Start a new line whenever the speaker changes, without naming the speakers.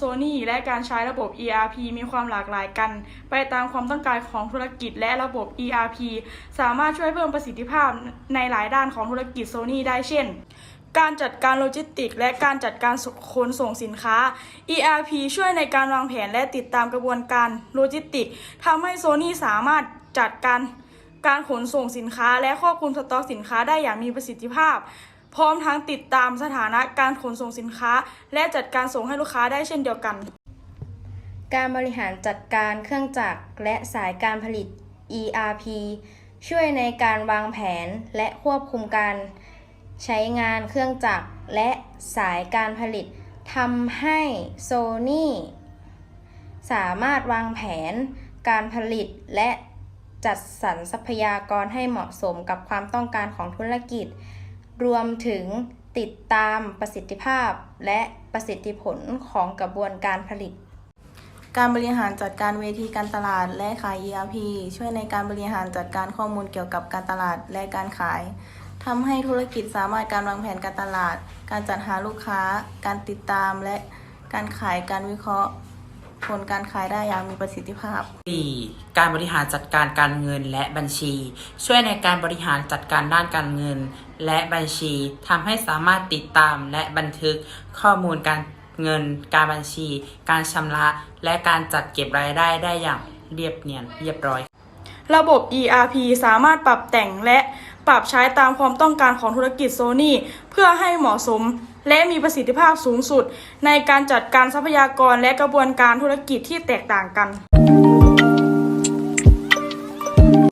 Sony และการใช้ระบบ ERP มีความหลากหลายกัน ไปตามความต้องการของธุรกิจและระบบ ERP สามารถช่วยเพิ่มประสิทธิภาพในหลายด้านของธุรกิจ Sony ได้เช่นการจัดการโลจิสติก และการจัดการขนส่งสินค้า ERP ช่วยในการวางแผนและติดตามกระบวนการโลจิสติกทำให้ Sony สามารถจัดการการขนส่งสินค้า และควบคุมสต็อกสินค้าได้อย่างมีประสิทธิภาพ พร้อมทั้งติดตามสถานะการขนส่งสินค้า และจัดการส่งให้ลูกค้าได้เช่นเดียวกัน
การบริหารจัดการเครื่องจักรและสายการผลิต ERP ช่วยในการวางแผนและควบคุมการ ใช้งานเครื่องจักรและสายการผลิตทำให้ Sony สามารถวางแผนการผลิตและจัดสรรทรัพยากรให้เหมาะสมกับความต้องการของธุรกิจ รวมถึงติดตามประสิทธิภาพและประสิทธิผลของกระบวนการผลิต
การบริหารจัดการเวทีการตลาดและขาย ERP ช่วยในการบริหารจัดการข้อมูลเกี่ยวกับการตลาดและการขายทำให้ธุรกิจสามารถการวางแผนการตลาด การจัดหาลูกค้า การติดตามและการขายการวิเคราะห์ ผลการขายได้อย่างมีประสิทธิภาพ
4. การบริหารจัดการการเงินและบัญชี ช่วยในการบริหารจัดการด้านการเงิน และบัญชีทำให้สามารถติดตามและบันทึกข้อมูลการเงิน การบัญชี การชำระ และการจัดเก็บรายได้ได้อย่างเรียบเนียนเรียบร้อย
ระบบ ERP สามารถปรับแต่งและปรับใช้ตามความต้องการของธุรกิจโซนี่เพื่อให้เหมาะสมและมีประสิทธิภาพสูงสุด ในการจัดการทรัพยากรและกระบวนการธุรกิจที่แตกต่างกัน